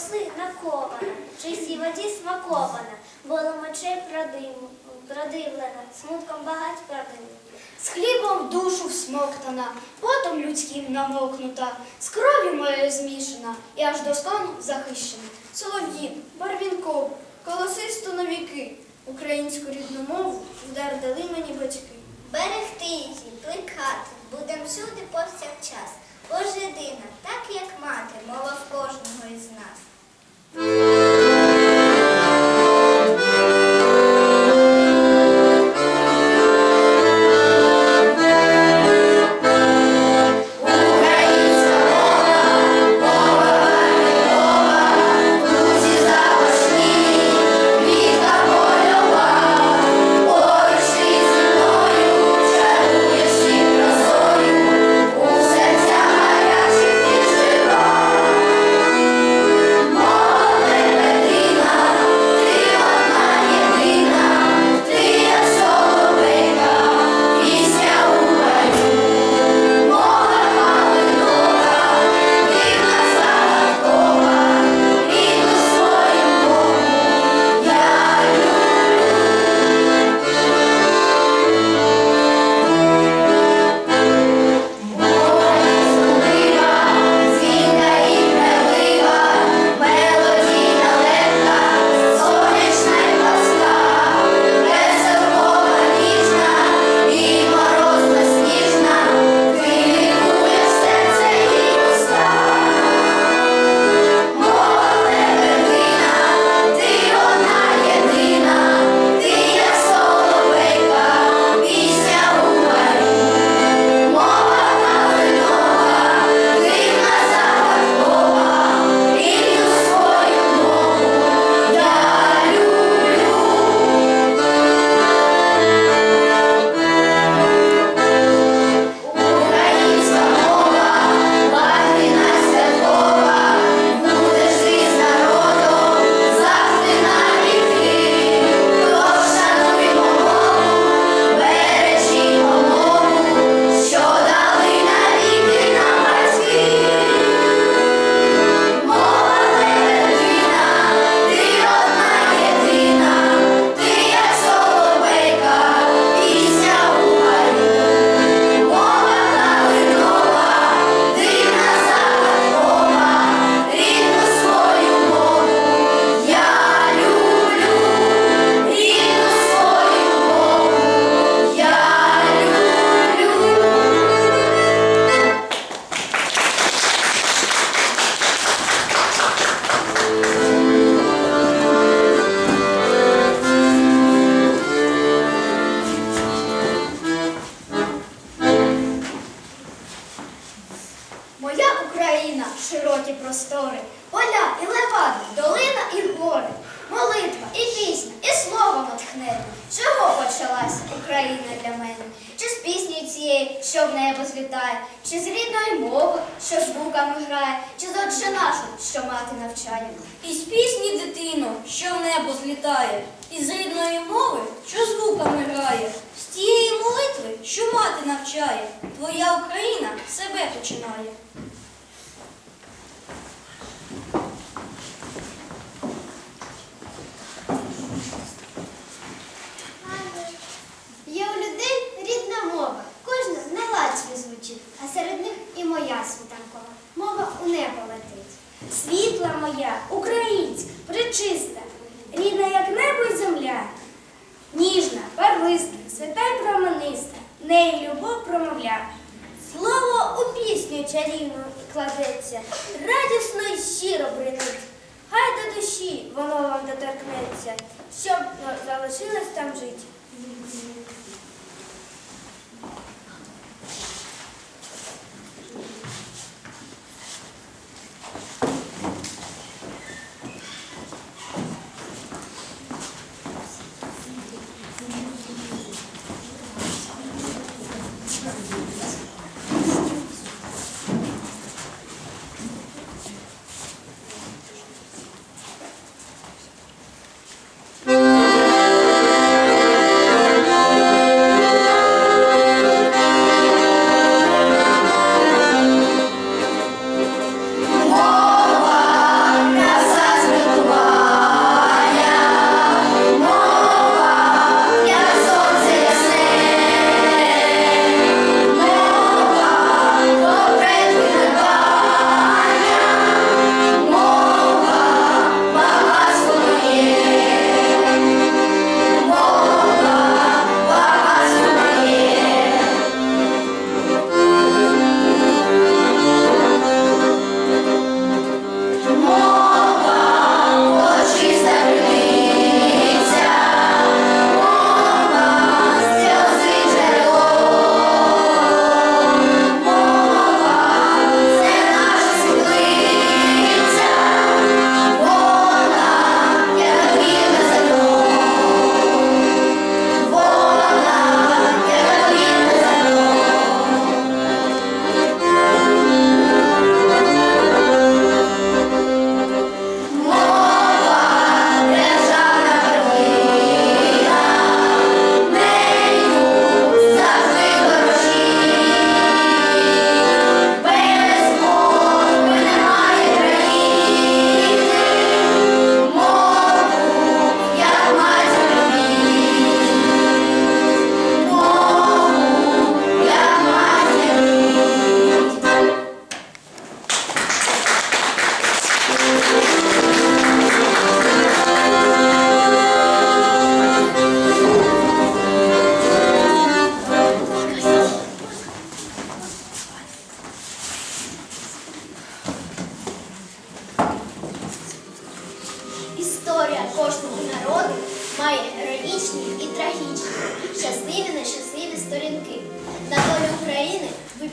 косли накована, в чистій воді смакована, болом очей продивлена, смутком багать продивлена. З хлібом душу всмоктана, потом людським намокнута, з кров'ю моєю змішана, і аж до стану захищена. Солов'їн, барвінков, колосисту на віки, українську рідну мову вдар дали мені батьки. Берегти її, плекати, будем всюди повсякчас. Боже єдина, так як мати, мова в кожного із нас. Música простори, поля і левади, долина і гори, молитва і пісня, і слово натхненне. Чого почалась Україна для мене? Чи з пісні цієї, що в небо злітає, чи з рідної мови, що звуками грає, чи з отче нашу, що мати навчає? Із пісні дитино, що в небо злітає, із рідної мови, що звуками грає, з тієї молитви, що мати навчає, твоя Україна себе починає.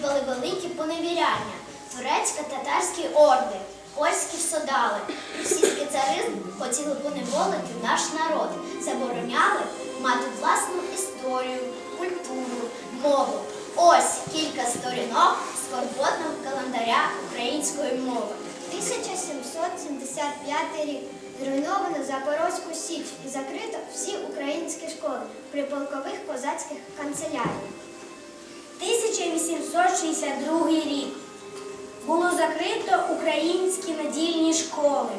України великі поневіряння, турецько-татарські орди, польські всодали. Російський царизм хотіли поневолити наш народ, забороняли мати власну історію, культуру, мову. Ось кілька сторінок скорботного календаря української мови. 1775 рік. Зруйновано Запорозьку Січ і закрито всі українські школи при полкових козацьких канцеляріях. 1862 рік було закрито українські надільні школи,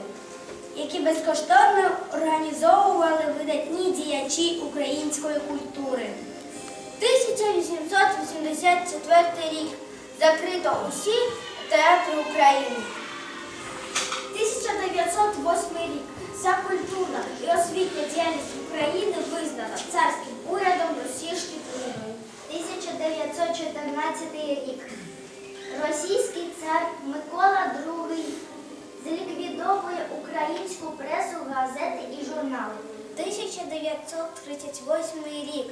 які безкоштовно організовували видатні діячі української культури. 1884 рік закрито усі театри України. 1908 рік за культурна і освітня діяльність України визнана царським урядом Росії Шкітлиною. 1914 рік. Російський цар Микола II зліквідовує українську пресу, газети і журнали. 1938 рік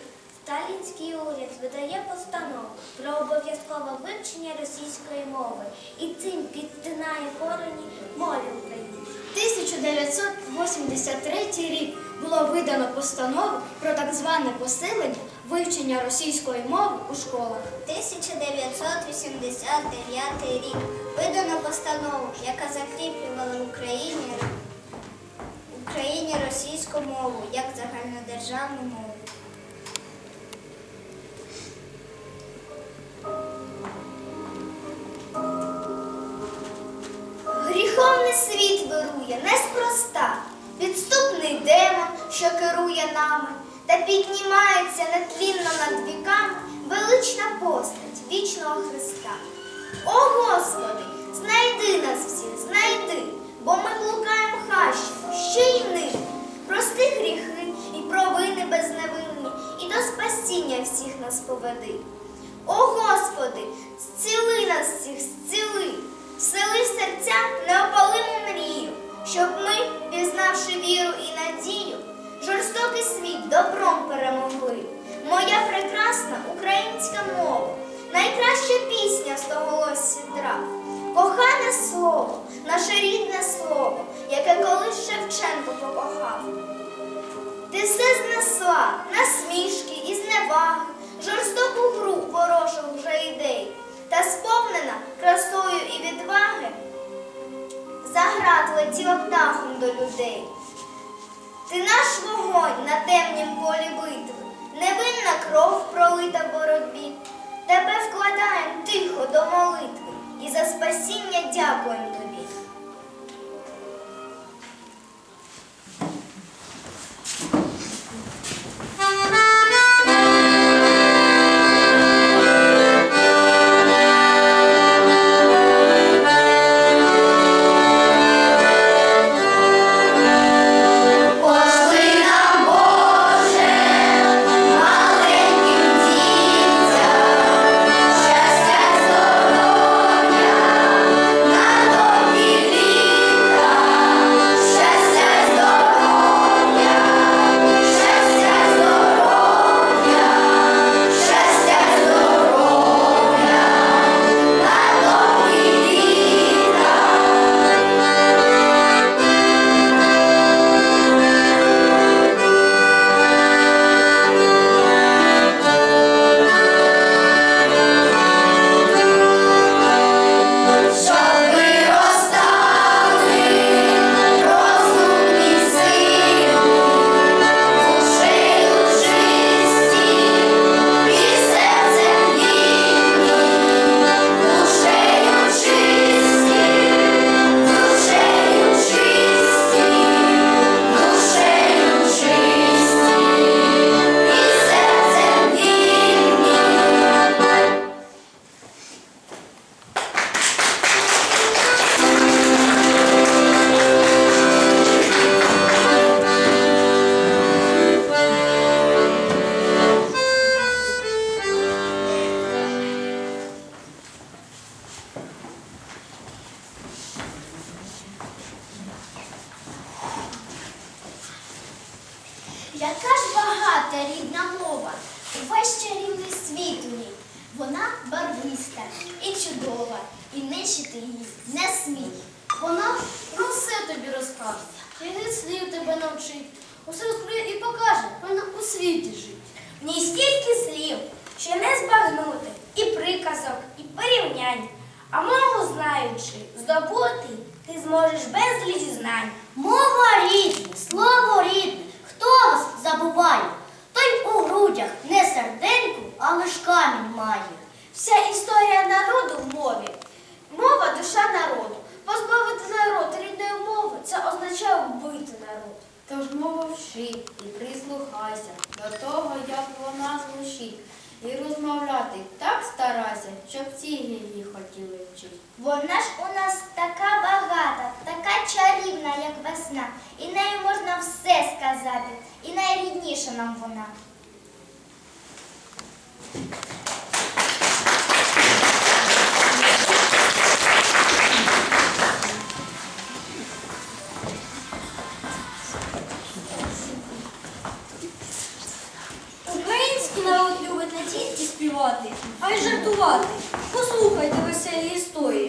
Сталінський уряд видає постанову про обов'язкове вивчення російської мови і цим підтинає корені мові України. 1983 рік було видано постанову про так зване посилення вивчення російської мови у школах. 1989 рік видано постанову, яка закріплювала в Україні, Україні російську мову як загальнодержавну мову. Світ вирує неспроста, підступний демон, що керує нами, та піднімається нетлінно над віками велична постать вічного Христа. О Господи, знайди нас всіх, знайди, бо ми блукаємо хащами, ще й ним. Прости гріхи і провини безневинні, і до спасіння всіх нас поведи. О Господи, зціли нас всіх, зціли, всели в серця неопалиму мрію, щоб ми, пізнавши віру і надію, жорстокий світ добром перемогли. Моя прекрасна українська мова, найкраща пісня стоголосся трав, кохане слово, наше рідне слово, яке колись Шевченко покохав. Ти все знесла, насмішки і зневаги, жорстоку гру та сповнена красою і відваги, за град летіла птахом до людей. Ти наш вогонь на темнім полі битви, невинна кров пролита в боротьбі. Тебе вкладаєм тихо до молитви і за спасіння дякуємо Яка ж багата рідна мова, весь чарівний світ у ній. Вона барвиста і чудова, і нищити її не смій. Вона про все тобі розкаже, і слів тебе навчить, усе розкриє і покаже, вона у світі жить. В ній стільки слів, що не збагнути, і приказок, і порівнянь. А мову знаючи, здобути, ти зможеш безліч знань. Мова рідна, слово рідне, хто вас забуває? Той у грудях не серденьку, а лиш камінь має. Вся історія народу в мові. Мова душа народу. Позбавити народ рідної мови це означає вбити народ. Тож мову вчи і прислухайся до того, як вона звучить, і розмовляти так старайся, щоб всі її хотіли вчити. Вона ж у співати, а й жартувати. Послухайте веселі історії.